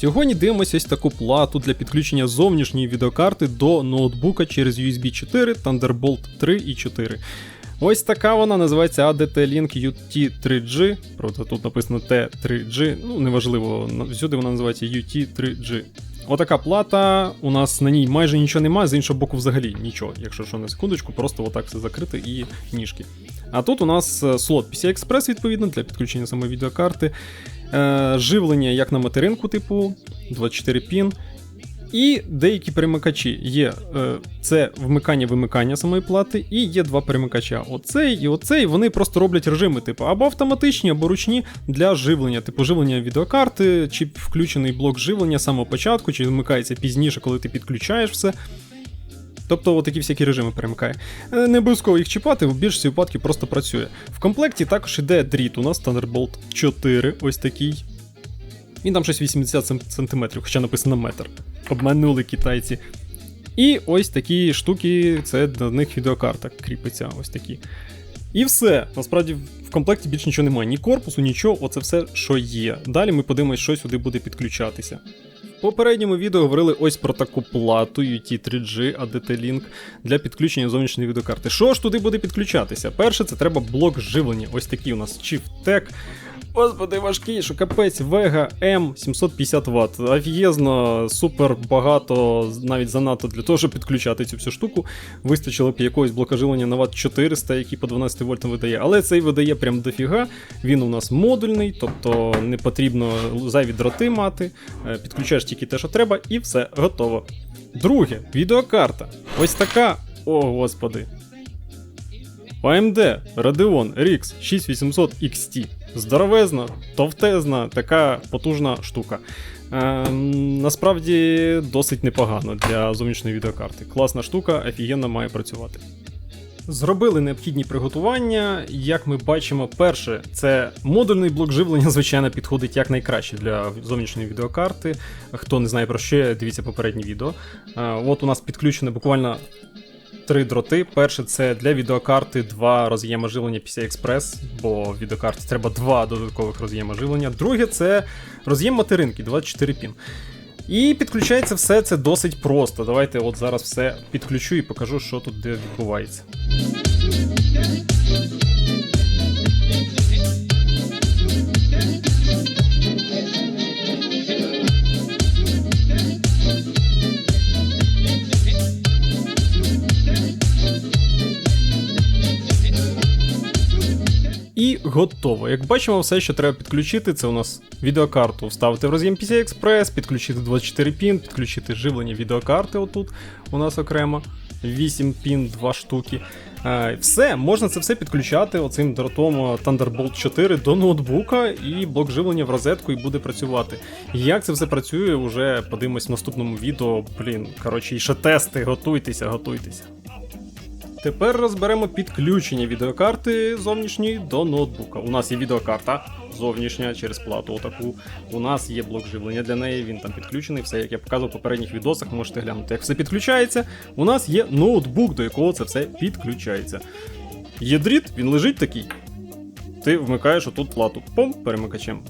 Сьогодні дивимося ось таку плату для підключення зовнішньої відеокарти до ноутбука через USB 4, Thunderbolt 3 і 4. Ось така вона називається ADT Link UT3G. Правда, тут написано T3G, ну неважливо, всюди вона називається UT3G. Отака плата, у нас на ній майже нічого немає, з іншого боку, взагалі нічого. Якщо що на секундочку, просто отак все закрите і ніжки. А тут у нас е, слот PCI Express, відповідно, для підключення самої відеокарти. Е, живлення як на материнку, типу 24 пін. І деякі перемикачі є е, це вмикання-вимикання самої плати, і є два перемикача. Оцей і оцей. Вони просто роблять режими, типу, або автоматичні, або ручні для живлення, типу живлення відеокарти, чи включений блок живлення самого початку, чи вмикається пізніше, коли ти підключаєш все. Тобто такі всякі режими перемикає. Е, Не обов'язково їх чіпати, в більшості випадків просто працює. В комплекті також іде дріт. У нас Thunderbolt 4, ось такий. Він там щось 80 см, хоча написано метр. Обманули китайці. І ось такі штуки, це до них відеокарта кріпиться, ось такі. І все. Насправді в комплекті більше нічого немає. Ні корпусу, нічого, оце все, що є. Далі ми подивимось, що сюди буде підключатися. В попередньому відео говорили ось про таку плату UT3G ADT Link для підключення зовнішньої відеокарти. Що ж туди буде підключатися? Перше, це треба блок живлення. Ось такий у нас Chief Господи, важкий, що капець, Vega M 750 Вт. Офігезно, супер багато, навіть занадто для того, щоб підключати цю всю штуку. Вистачило б якогось блока живлення на Вт 400, який по 12 вольтам видає. Але цей видає прям дофіга. Він у нас модульний, тобто не потрібно зайві дроти мати. Е, Підключаєш тільки те, що треба, і все, готово. Друге, відеокарта. Ось така. О, господи. AMD Radeon RX 6800 XT. Здоровезна, товтезна, така потужна штука. Ем, насправді досить непогано для зовнішньої відеокарти. Класна штука, офігенно має працювати. Зробили необхідні приготування. Як ми бачимо, перше, це модульний блок живлення, звичайно, підходить як найкраще для зовнішньої відеокарти. Хто не знає про що, дивіться попереднє відео. Е, От у нас підключено буквально три дроти. Перше це для відеокарти два роз'єма живлення PCI Express, бо в відеокарті треба два додаткових роз'єма живлення. Друге це роз'єм материнки 24 пін. І підключається все це досить просто. Давайте от зараз все підключу і покажу, що тут де відбувається. Готово. Як бачимо, все, що треба підключити, це у нас відеокарту вставити в роз'єм PCI Express, підключити 24 пін, підключити живлення відеокарти отут у нас окремо. 8 пін, 2 штуки. Е, Все, можна це все підключати оцим дротом е, Thunderbolt 4 до ноутбука, і блок живлення в розетку і буде працювати. Як це все працює, вже подивимось в наступному відео. Блін, коротше, і ще тести, готуйтеся, готуйтеся. Тепер розберемо підключення відеокарти зовнішньої до ноутбука. У нас є відеокарта зовнішня через плату отаку. У нас є блок живлення для неї, він там підключений. Все, як я показував в попередніх відосах, можете глянути, як все підключається. У нас є ноутбук, до якого це все підключається. Є дріт, він лежить такий. Ти вмикаєш отут плату. Пом, перемикачем.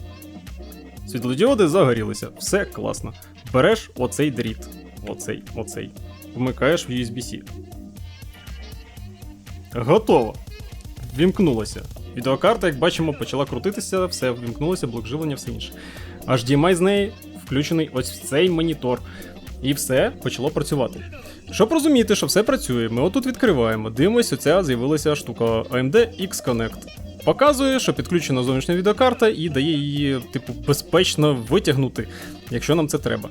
Світлодіоди загорілися, все класно. Береш оцей дріт. Оцей, оцей. Вмикаєш в USB-C. Готово. Вімкнулося. Відеокарта, як бачимо, почала крутитися, все вімкнулося, блок живлення, все інше. HDMI з неї включений ось в цей монітор. І все почало працювати. Щоб розуміти, що все працює, ми отут відкриваємо. Дивимось, оця з'явилася штука AMD X-Connect. Показує, що підключена зовнішня відеокарта і дає її, типу, безпечно витягнути, якщо нам це треба.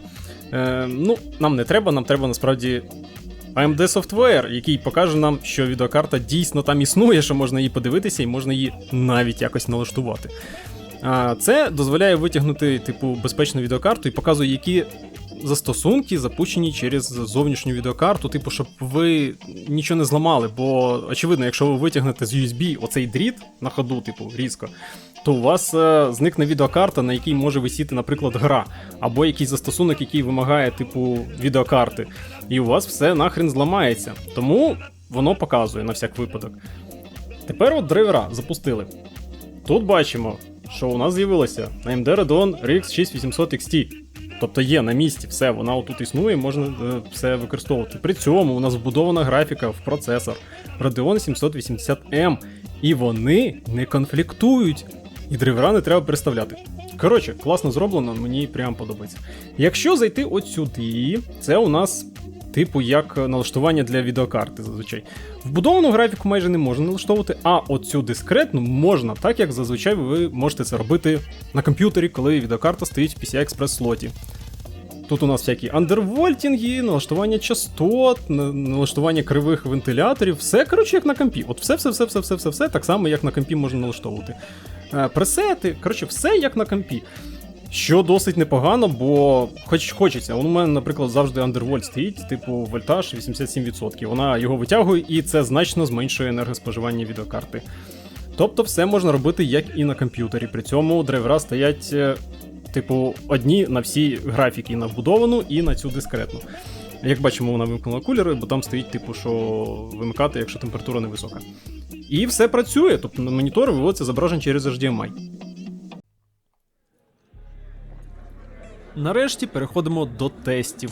Е, ну, нам не треба, нам треба насправді AMD Software, який покаже нам, що відеокарта дійсно там існує, що можна її подивитися і можна її навіть якось налаштувати. Це дозволяє витягнути, типу, безпечну відеокарту і показує, які застосунки запущені через зовнішню відеокарту, типу, щоб ви нічого не зламали. Бо, очевидно, якщо ви витягнете з USB оцей дріт на ходу, типу, різко, то у вас е, зникне відеокарта, на якій може висіти, наприклад, гра, або якийсь застосунок, який вимагає, типу, відеокарти. І у вас все нахрен зламається. Тому воно показує на всяк випадок. Тепер от драйвера запустили. Тут бачимо, що у нас з'явилося AMD Radeon RX 6800 XT. Тобто є на місці, все, вона отут існує, можна е, все використовувати. При цьому у нас вбудована графіка в процесор Radeon 780M, і вони не конфліктують. І драйвера не треба переставляти. Коротше, класно зроблено, мені прям подобається. Якщо зайти от сюди, це у нас. Типу, як налаштування для відеокарти зазвичай. Вбудовану графіку майже не можна налаштовувати, а оцю дискретну можна, так як зазвичай ви можете це робити на комп'ютері, коли відеокарта стоїть в PCI Express слоті. Тут у нас всякі андервольтінги, налаштування частот, налаштування кривих вентиляторів, все коротше як на компі. От все, все, все, все, все, все, все так само, як на компі можна налаштовувати. Е, Пресети, коротше, все як на компі. Що досить непогано, бо хоч хочеться. У мене, наприклад, завжди андервольт стоїть, типу вольтаж 87%. Вона його витягує, і це значно зменшує енергоспоживання відеокарти. Тобто все можна робити як і на комп'ютері. При цьому драйвера стоять, е, типу, одні на всі графіки, на вбудовану, і на цю дискретну. Як бачимо, вона вимкнула кулери, бо там стоїть, типу, що вимикати, якщо температура невисока. І все працює, тобто на монітор виводиться зображення через HDMI. Нарешті переходимо до тестів.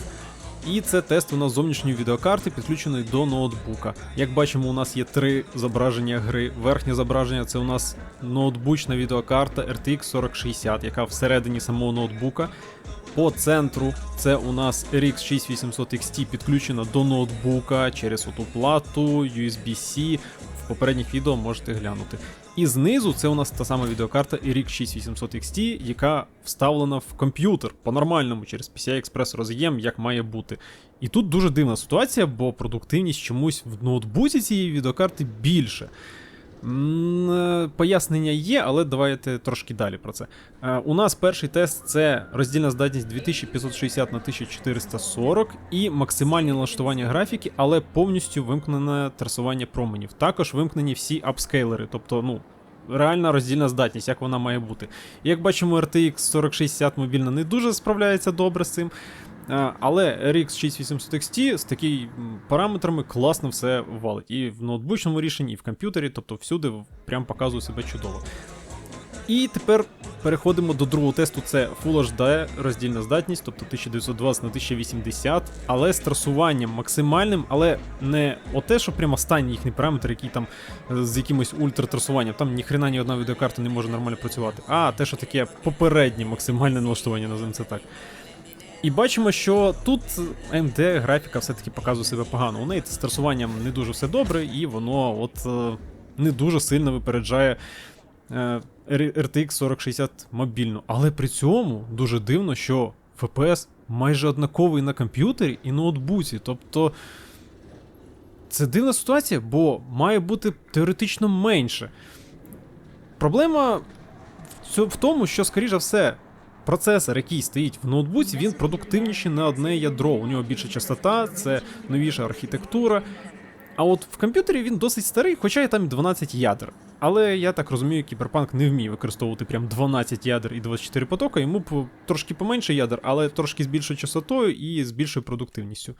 І це тест у нас зовнішньої відеокарти, підключеної до ноутбука. Як бачимо, у нас є три зображення гри. Верхнє зображення це у нас ноутбучна відеокарта RTX 4060, яка всередині самого ноутбука. По центру це у нас RX 6800 XT підключена до ноутбука через оту плату, USB-C. В попередніх відео можете глянути. І знизу це у нас та сама відеокарта RX 6800 XT, яка вставлена в комп'ютер по-нормальному через PCI Express роз'єм, як має бути. І тут дуже дивна ситуація, бо продуктивність чомусь в ноутбуці цієї відеокарти більше. Е, Пояснення є, але давайте трошки далі про це. Е, У нас перший тест це роздільна здатність 2560 на 1440 і максимальне налаштування графіки, але повністю вимкнене трасування променів. Також вимкнені всі апскейлери, тобто, ну. Реальна роздільна здатність, як вона має бути. Як бачимо, RTX 4060 мобільна не дуже справляється добре з цим. Е, Але RX 6800 XT з такими параметрами класно все валить. І в ноутбучному рішенні, і в комп'ютері, тобто всюди прям показує себе чудово. І тепер переходимо до другого тесту. Це Full HD роздільна здатність, тобто 1920 на 1080, але з трасуванням максимальним, але не оте, що прям останній їхній параметр, який там е, з якимось ультратрасуванням, там ніхрена ні одна відеокарта не може нормально працювати. А те, що таке попереднє максимальне налаштування, називаємо це так. І бачимо, що тут AMD графіка все-таки показує себе погано. У неї з трасуванням не дуже все добре, і воно от е, не дуже сильно випереджає е, RTX 4060 мобільну. Але при цьому дуже дивно, що FPS майже однаковий на комп'ютері і ноутбуці. Тобто це дивна ситуація, бо має бути теоретично менше. Проблема в тому, що, скоріше все, процесор, який стоїть в ноутбуці, він продуктивніший на одне ядро. У нього більша частота, це новіша архітектура. А от в комп'ютері він досить старий, хоча і там 12 ядер. Але я так розумію, кіберпанк не вміє використовувати прям 12 ядер і 24 потока, йому б трошки поменше ядер, але трошки з більшою частотою і з більшою продуктивністю.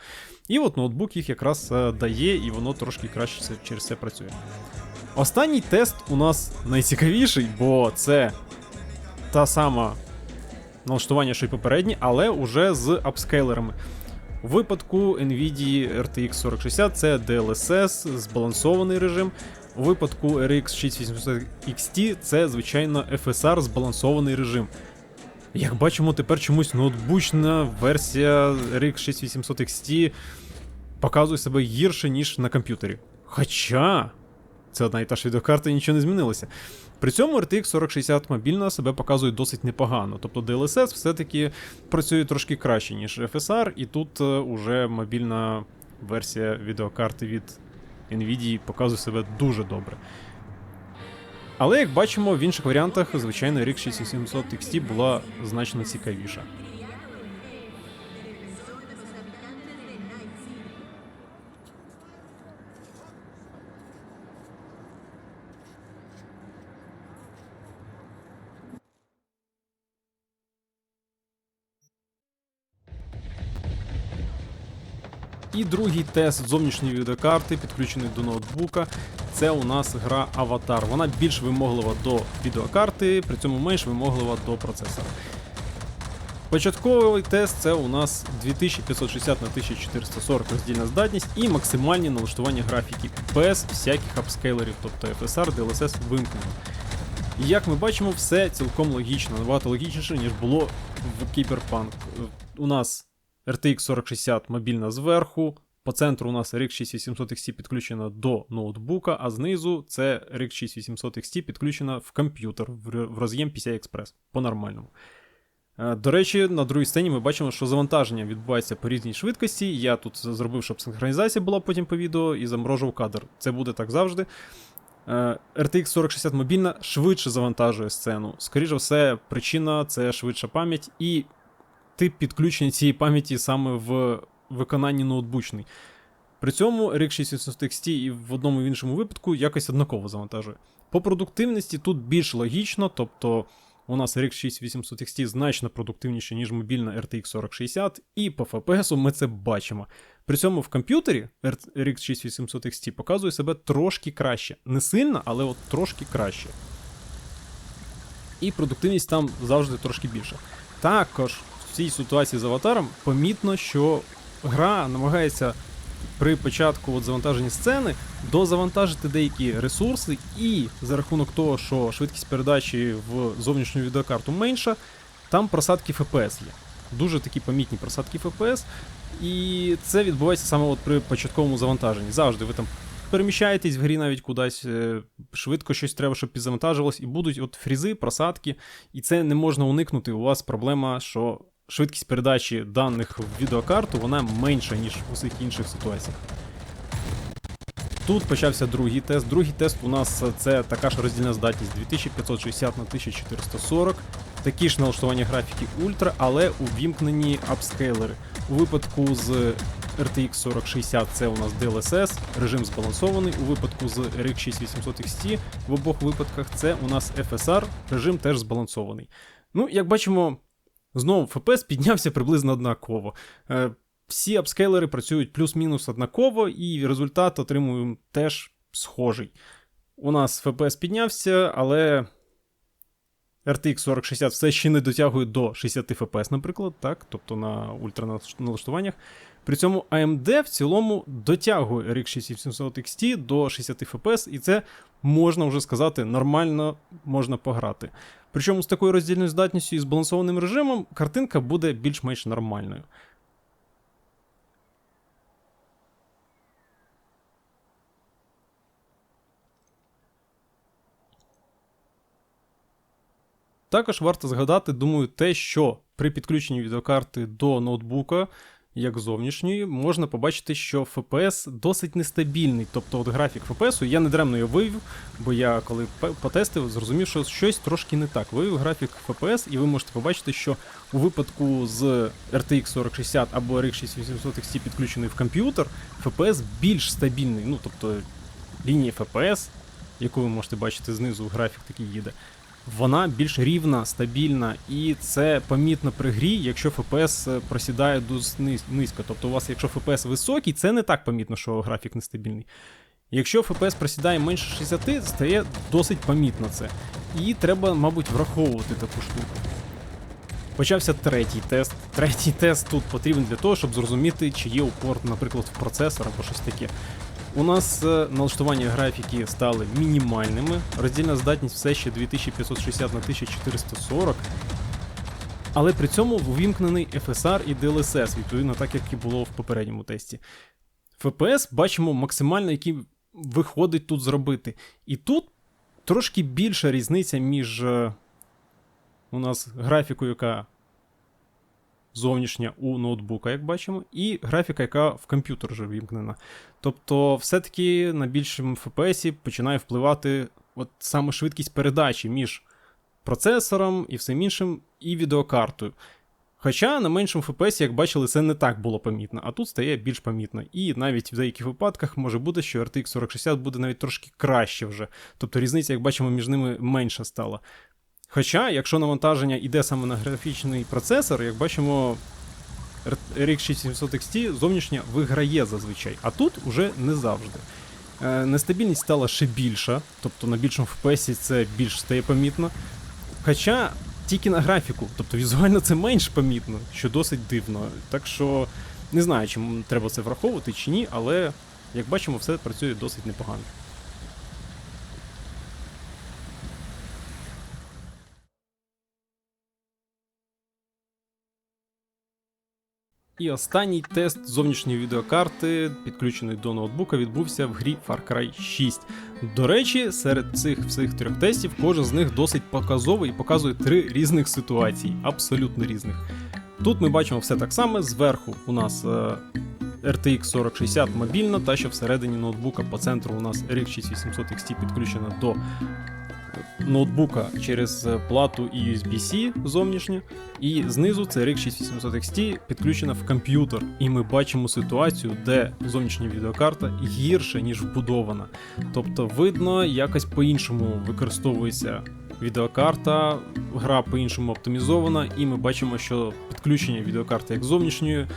І от ноутбук їх якраз е, дає, і воно трошки краще через це працює. Останній тест у нас найцікавіший, бо це та сама налаштування, що й попередні, але уже з апскейлерами. У випадку NVIDIA RTX 4060 це DLSS, збалансований режим. У випадку RX 6800 XT це, звичайно, FSR збалансований режим. Як бачимо, тепер чомусь ноутбучна версія RX 6800 XT показує себе гірше, ніж на комп'ютері. Хоча це одна і та ж відеокарта нічого не змінилося. При цьому RTX 4060 мобільна себе показує досить непогано. Тобто DLSS все-таки працює трошки краще, ніж FSR, і тут е, уже мобільна версія відеокарти від Nvidia показує себе дуже добре. Але як бачимо, в інших варіантах, звичайно, RX 6700 XT була значно цікавіша. І другий тест зовнішньої відеокарти, підключений до ноутбука. Це у нас гра Аватар. Вона більш вимоглива до відеокарти, при цьому менш вимоглива до процесора. Початковий тест це у нас 2560 на 1440 роздільна здатність і максимальні налаштування графіки без всяких апскейлерів, тобто FSR, DLSS вимкнено. Як ми бачимо, все цілком логічно, набагато логічніше, ніж було в Cyberpunk. У нас RTX 4060 мобільна зверху, по центру у нас RX 6800 XT підключена до ноутбука, а знизу це RX 6800 XT підключена в комп'ютер в роз'єм PCI Express по-нормальному. Е, До речі, на другій сцені ми бачимо, що завантаження відбувається по різній швидкості. Я тут зробив, щоб синхронізація була потім по відео і заморожив кадр. Це буде так завжди. Е, RTX 4060 мобільна швидше завантажує сцену. Скоріше все, причина це швидша пам'ять і тип підключення цієї пам'яті саме в виконанні ноутбучний. При цьому RX 6800 XT і в одному і в іншому випадку якось однаково завантажує. По продуктивності тут більш логічно, тобто у нас RX 6800 XT значно продуктивніше, ніж мобільна RTX 4060, і по FPS ми це бачимо. При цьому в комп'ютері RX 6800 XT показує себе трошки краще. Не сильно, але от трошки краще. І продуктивність там завжди трошки більша. Також в цій ситуації з аватаром помітно, що гра намагається при початку от завантаження сцени дозавантажити деякі ресурси, і за рахунок того, що швидкість передачі в зовнішню відеокарту менша, там просадки FPS є. Дуже такі помітні просадки FPS. І це відбувається саме от при початковому завантаженні. Завжди ви там переміщаєтесь в грі навіть кудись, е, швидко щось треба, щоб підзавантажилось, і будуть от фрізи, просадки, і це не можна уникнути. У вас проблема, що швидкість передачі даних в відеокарту вона менша, ніж в усіх інших ситуаціях. Тут почався другий тест. Другий тест у нас це така ж роздільна здатність 2560 на 1440. Такі ж налаштування графіки Ультра, але увімкнені апскейлери. У випадку з RTX 4060 це у нас DLSS, режим збалансований. У випадку з RX 6800 XT в обох випадках це у нас FSR, режим теж збалансований. Ну, як бачимо, знову FPS піднявся приблизно однаково. Е, всі апскейлери працюють плюс-мінус однаково, і результат отримуємо теж схожий. У нас FPS піднявся, але RTX 4060 все ще не дотягує до 60 FPS, наприклад, так, тобто на ультраналаштуваннях. При цьому AMD в цілому дотягує RX 6700 XT до 60 FPS, і це можна вже сказати, нормально можна пограти. Причому з такою роздільною здатністю і збалансованим режимом картинка буде більш-менш нормальною. Також варто згадати, думаю, те, що при підключенні відеокарти до ноутбука, як зовнішньої, можна побачити, що FPS досить нестабільний. Тобто от графік FPS, я не даремно його вивів, бо я коли потестив, зрозумів, що щось трошки не так. Вивів графік FPS, і ви можете побачити, що у випадку з RTX 4060 або RX 6800 XT підключений в комп'ютер, FPS більш стабільний. Ну, тобто лінія FPS, яку ви можете бачити знизу, графік такий їде вона більш рівна, стабільна, і це помітно при грі, якщо FPS просідає досить низько. Тобто у вас, якщо FPS високий, це не так помітно, що графік нестабільний. Якщо FPS просідає менше 60, стає досить помітно це. І треба, мабуть, враховувати таку штуку. Почався третій тест. Третій тест тут потрібен для того, щоб зрозуміти, чи є упор, наприклад, в процесор або щось таке. У нас е, налаштування графіки стали мінімальними. Роздільна здатність все ще 2560 на 1440. Але при цьому увімкнений FSR і DLSS, відповідно, так як і було в попередньому тесті. FPS бачимо максимально, який виходить тут зробити. І тут трошки більша різниця між е, у нас графікою, яка зовнішня у ноутбука, як бачимо, і графіка, яка в комп'ютер вже вімкнена. Тобто, все-таки на більшому FPS починає впливати от саме швидкість передачі між процесором і всім іншим, і відеокартою. Хоча на меншому FPS, як бачили, це не так було помітно, а тут стає більш помітно. І навіть в деяких випадках може бути, що RTX 4060 буде навіть трошки краще вже. Тобто різниця, як бачимо, між ними менша стала. Хоча, якщо навантаження йде саме на графічний процесор, як бачимо, RX 6700 XT зовнішня виграє зазвичай, а тут уже не завжди. Е, нестабільність стала ще більша, тобто на більшому FPS це більш стає помітно. Хоча тільки на графіку. Тобто візуально це менш помітно, що досить дивно. Так що не знаю, чи треба це враховувати чи ні, але як бачимо, все працює досить непогано. І останній тест зовнішньої відеокарти, підключеної до ноутбука, відбувся в грі Far Cry 6. До речі, серед цих всіх трьох тестів кожен з них досить показовий і показує три різних ситуації, абсолютно різних. Тут ми бачимо все так само. Зверху у нас е, RTX 4060 мобільна, та що всередині ноутбука по центру у нас RX 6800 XT підключена до ноутбука через плату USB-C зовнішнє, і знизу це RX 6800 XT підключена в комп'ютер. І ми бачимо ситуацію, де зовнішня відеокарта гірше, ніж вбудована. Тобто, видно, якось по-іншому використовується відеокарта, гра по-іншому оптимізована, і ми бачимо, що підключення відеокарти як зовнішньої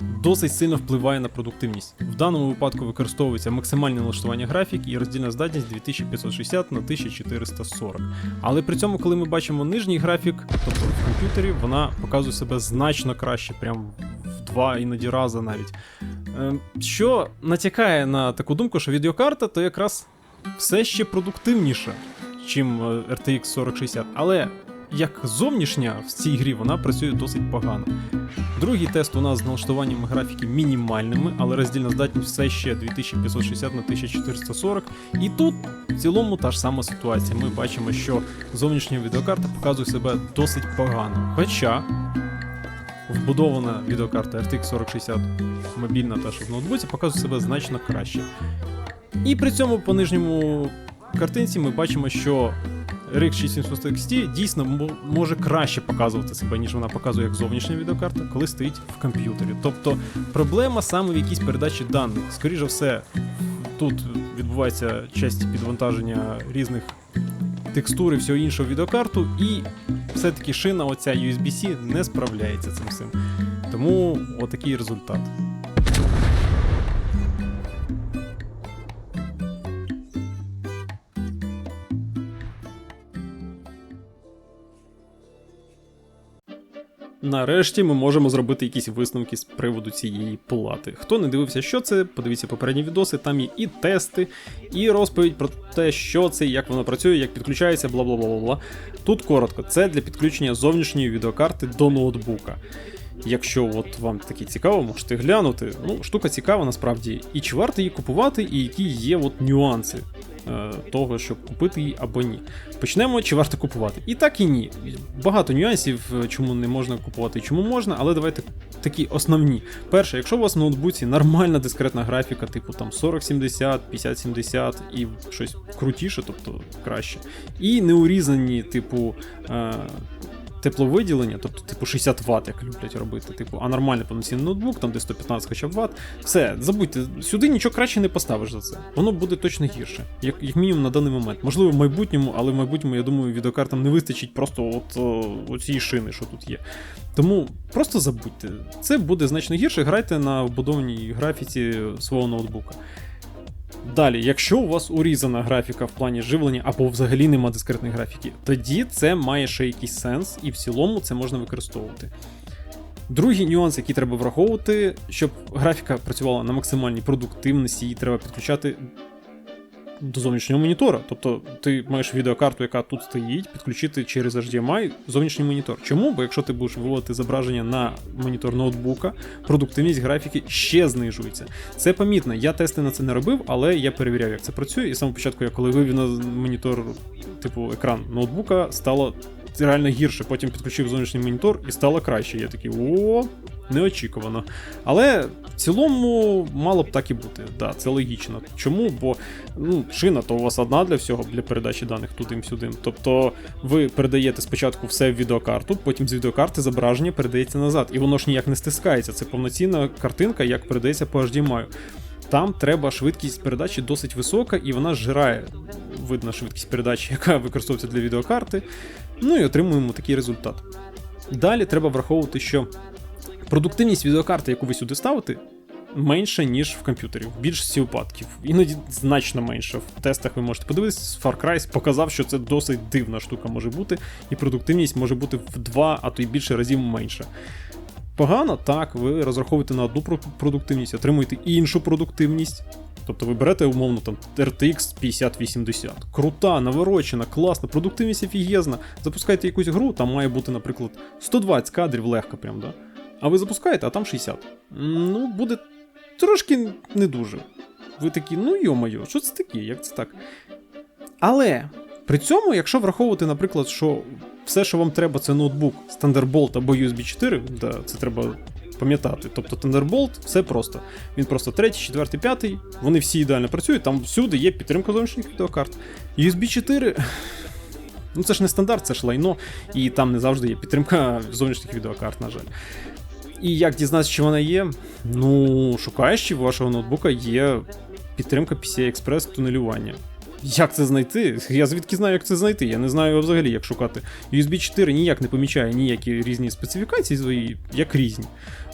досить сильно впливає на продуктивність. В даному випадку використовується максимальне налаштування графіки і роздільна здатність 2560 на 1440. Але при цьому, коли ми бачимо нижній графік, тобто в комп'ютері, вона показує себе значно краще, прям в два іноді рази навіть. Е, що натякає на таку думку, що відеокарта то якраз все ще продуктивніша, чим е, RTX 4060. Але як зовнішня в цій грі вона працює досить погано. Другий тест у нас з налаштуванням графіки мінімальними, але роздільна здатність все ще 2560 на 1440. І тут в цілому та ж сама ситуація. Ми бачимо, що зовнішня відеокарта показує себе досить погано. Хоча вбудована відеокарта RTX 4060 мобільна та що в ноутбуці показує себе значно краще. І при цьому по нижньому картинці ми бачимо, що RX 6700 XT дійсно може краще показувати себе, ніж вона показує як зовнішня відеокарта, коли стоїть в комп'ютері. Тобто проблема саме в якійсь передачі даних. Скоріше все, тут відбувається часті підвантаження різних текстур і всього іншого відеокарту, і все-таки шина, оця USB-C, не справляється цим всім. Тому отакий результат. Нарешті ми можемо зробити якісь висновки з приводу цієї плати. Хто не дивився, що це, подивіться попередні відоси, там є і тести, і розповідь про те, що це, як воно працює, як підключається, бла бла бла бла. Тут коротко, це для підключення зовнішньої відеокарти до ноутбука. Якщо от вам таке цікаво, можете глянути. Ну, штука цікава насправді. І чи варто її купувати, і які є от нюанси е, того, щоб купити її або ні. Почнемо, чи варто купувати. І так і ні. Багато нюансів, е, чому не можна купувати чому можна, але давайте такі основні. Перше, якщо у вас в ноутбуці нормальна дискретна графіка, типу там 4070, 5070 і щось крутіше, тобто краще. І не урізані, типу. Е, тепловиділення, тобто типу 60 Вт, як люблять робити, типу, а нормальний повноцінний ноутбук, там де 115 хоча б Вт. Все, забудьте, сюди нічого краще не поставиш за це. Воно буде точно гірше, як як мінімум на даний момент. Можливо, в майбутньому, але в майбутньому, я думаю, відеокартам не вистачить просто от оцієї шини, що тут є. Тому просто забудьте, це буде значно гірше. Грайте на вбудованій графіці свого ноутбука. Далі, якщо у вас урізана графіка в плані живлення або взагалі нема дискретної графіки, тоді це має ще якийсь сенс, і в цілому це можна використовувати. Другий нюанс, який треба враховувати, щоб графіка працювала на максимальній продуктивності, її треба підключати до зовнішнього монітора. Тобто ти маєш відеокарту, яка тут стоїть, підключити через HDMI зовнішній монітор. Чому? Бо якщо ти будеш виводити зображення на монітор ноутбука, продуктивність графіки ще знижується. Це помітно. Я тести на це не робив, але я перевіряв, як це працює. І самого початку, я коли вивів на монітор, типу екран ноутбука, стало реально гірше. Потім підключив зовнішній монітор і стало краще. Я такий о, неочікувано. Але в цілому мало б так і бути. Да, Це логічно. Чому? Бо ну, шина то у вас одна для всього, для передачі даних туди-сюди. Тобто ви передаєте спочатку все в відеокарту, потім з відеокарти зображення передається назад. І воно ж ніяк не стискається. Це повноцінна картинка, як передається по HDMI. Там треба швидкість передачі досить висока, і вона зжирає. Видна швидкість передачі, яка використовується для відеокарти. Ну і отримуємо такий результат. Далі треба враховувати, що продуктивність відеокарти, яку ви сюди ставите, менше, ніж в комп'ютері, в більшості випадків. Іноді значно менше. В тестах ви можете подивитися, Far Cry показав, що це досить дивна штука може бути, і продуктивність може бути в два, а то й більше разів менше. Погано, так, ви розраховуєте на одну продуктивність, отримуєте іншу продуктивність. Тобто ви берете умовно там RTX 5080. Крута, наворочена, класна, продуктивність офігезна. Запускаєте якусь гру, там має бути, наприклад, 120 кадрів легко прям, да? А ви запускаєте, а там 60. Ну, буде трошки не дуже. Ви такі, ну йо-моє, що це таке? Як це так? Але при цьому, якщо враховувати, наприклад, що все, що вам треба, це ноутбук з Thunderbolt або USB 4, да, це треба пам'ятати. Тобто Thunderbolt все просто. Він просто третій, четвертий, п'ятий, вони всі ідеально працюють, там всюди є підтримка зовнішніх відеокарт. USB 4. Ну це ж не стандарт, це ж лайно, і там не завжди є підтримка зовнішніх відеокарт, на жаль. І як дізнатися, чи вона є? Ну, шукаєш, чи у вашого ноутбука є підтримка PCI Express тунелювання. Як це знайти? Я звідки знаю, як це знайти? Я не знаю взагалі, як шукати. USB 4 ніяк не помічає ніякі різні специфікації свої, як різні.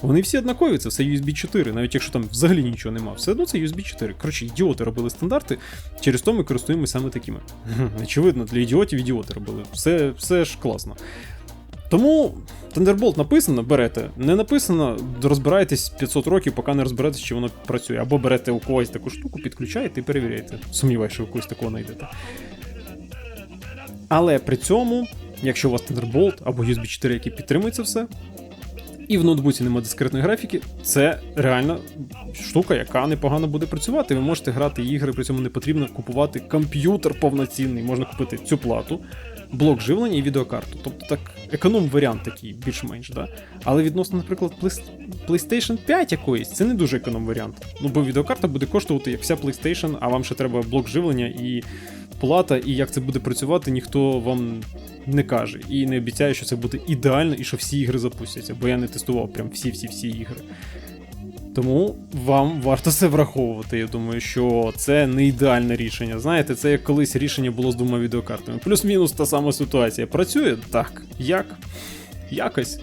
Вони всі однакові, це все USB 4, навіть якщо там взагалі нічого нема, все одно це USB 4. Коротше, ідіоти робили стандарти, через то ми користуємося саме такими. Очевидно, для ідіотів ідіоти робили. Все, все ж класно. Тому Thunderbolt написано, берете. Не написано, розбираєтесь 500 років, поки не розберетесь, чи воно працює. Або берете у когось таку штуку, підключаєте і перевіряєте. Сумніваюся, що ви когось такого знайдете. Але при цьому, якщо у вас Thunderbolt або USB 4, який підтримує це все, і в ноутбуці немає дискретної графіки, це реально штука, яка непогано буде працювати. Ви можете грати ігри, при цьому не потрібно купувати комп'ютер повноцінний, можна купити цю плату, блок живлення і відеокарту. Тобто так, економ варіант такий, більш-менш, да. Але відносно, наприклад, PlayStation 5 якоїсь, це не дуже економ варіант. Ну, бо відеокарта буде коштувати як вся PlayStation, а вам ще треба блок живлення і плата, і як це буде працювати, ніхто вам не каже. І не обіцяє, що це буде ідеально і що всі ігри запустяться, бо я не тестував прям всі-всі-всі ігри. Тому вам варто це враховувати. Я думаю, що це не ідеальне рішення. Знаєте, це як колись рішення було з двома відеокартами. Плюс-мінус та сама ситуація. Працює? Так. Як? Якось.